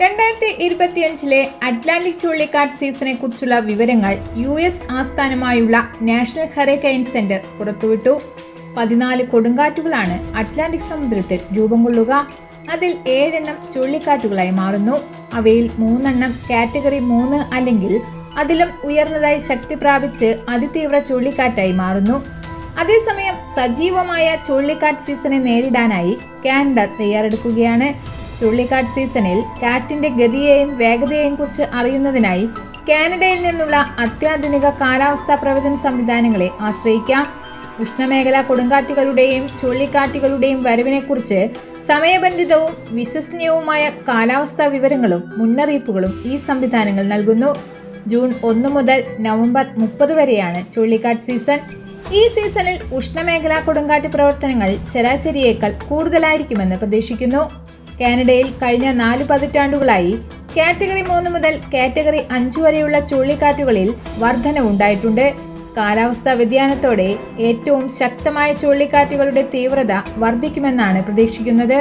രണ്ടായിരത്തി ഇരുപത്തിയഞ്ചിലെ അറ്റ്ലാന്റിക് ചുഴലിക്കാറ്റ് സീസണെ കുറിച്ചുള്ള വിവരങ്ങൾ യു എസ് ആസ്ഥാനമായുള്ള നാഷണൽ ഹറിക്കെയിൻ സെന്റർ പുറത്തുവിട്ടു. പതിനാല് കൊടുങ്കാറ്റുകളാണ് അറ്റ്ലാന്റിക് സമുദ്രത്തിൽ രൂപം കൊള്ളുക. അതിൽ ഏഴെണ്ണം ചുഴലിക്കാറ്റുകളായി മാറുന്നു. അവയിൽ മൂന്നെണ്ണം കാറ്റഗറി മൂന്ന് അല്ലെങ്കിൽ അതിലും ഉയർന്നതായി ശക്തി പ്രാപിച്ച് അതിതീവ്ര ചുഴലിക്കാറ്റായി മാറുന്നു. അതേസമയം സജീവമായ ചുഴലിക്കാറ്റ് സീസണെ നേരിടാനായി കാനഡ തയ്യാറെടുക്കുകയാണ്. ചുഴലിക്കാറ്റ് സീസണിൽ കാറ്റിന്റെ ഗതിയെയും വേഗതയെയും കുറിച്ച് അറിയുന്നതിനായി കാനഡയിൽ നിന്നുള്ള അത്യാധുനിക കാലാവസ്ഥാ പ്രവചന സംവിധാനങ്ങളെ ആശ്രയിക്കാം. ഉഷ്ണമേഖലാ കൊടുങ്കാറ്റുകളുടെയും ചുഴലിക്കാറ്റുകളുടെയും വരവിനെക്കുറിച്ച് സമയബന്ധിതവും വിശ്വസനീയവുമായ കാലാവസ്ഥാ വിവരങ്ങളും മുന്നറിയിപ്പുകളും ഈ സംവിധാനങ്ങൾ നൽകുന്നു. ജൂൺ ഒന്ന് മുതൽ നവംബർ മുപ്പത് വരെയാണ് ചുഴലിക്കാറ്റ് സീസൺ. ഈ സീസണിൽ ഉഷ്ണമേഖലാ കൊടുങ്കാറ്റ് പ്രവർത്തനങ്ങൾ ശരാശരിയേക്കാൾ കൂടുതലായിരിക്കുമെന്ന് പ്രതീക്ഷിക്കുന്നു. കാനഡയിൽ കഴിഞ്ഞ നാല് പതിറ്റാണ്ടുകളായി കാറ്റഗറി മൂന്ന് മുതൽ കാറ്റഗറി അഞ്ച് വരെയുള്ള ചുഴലിക്കാറ്റുകളിൽ വർധന ഉണ്ടായിട്ടുണ്ട് കാലാവസ്ഥാ വ്യതിയാനത്തോടെ ഏറ്റവും ശക്തമായ ചുഴലിക്കാറ്റുകളുടെ തീവ്രത വർദ്ധിക്കുമെന്നാണ് പ്രതീക്ഷിക്കുന്നത്.